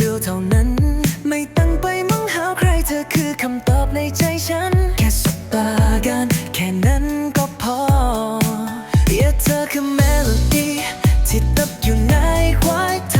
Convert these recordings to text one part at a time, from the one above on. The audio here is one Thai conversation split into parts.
เดียวเท่านั้น ไม่ตั้งไปมองหาใครเธอคือคำตอบในใจฉัน แค่สบตากันแค่นั้นก็พอเยอาเธอคือเมโลดี้ที่ตับอยู่ในควายเธ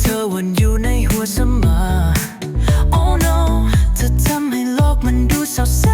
เธอวนอยู่ในหัวเสมอ Oh no เธอทำให้โลกมันดูเศร้า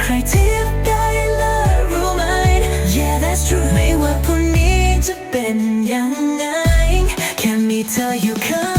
ใครเทียบได้เลยรู้ไหม Yeah that's true ไม่ว่าพรุ่งนี้จะเป็นยังไง แค่มีเธออยู่ข้าง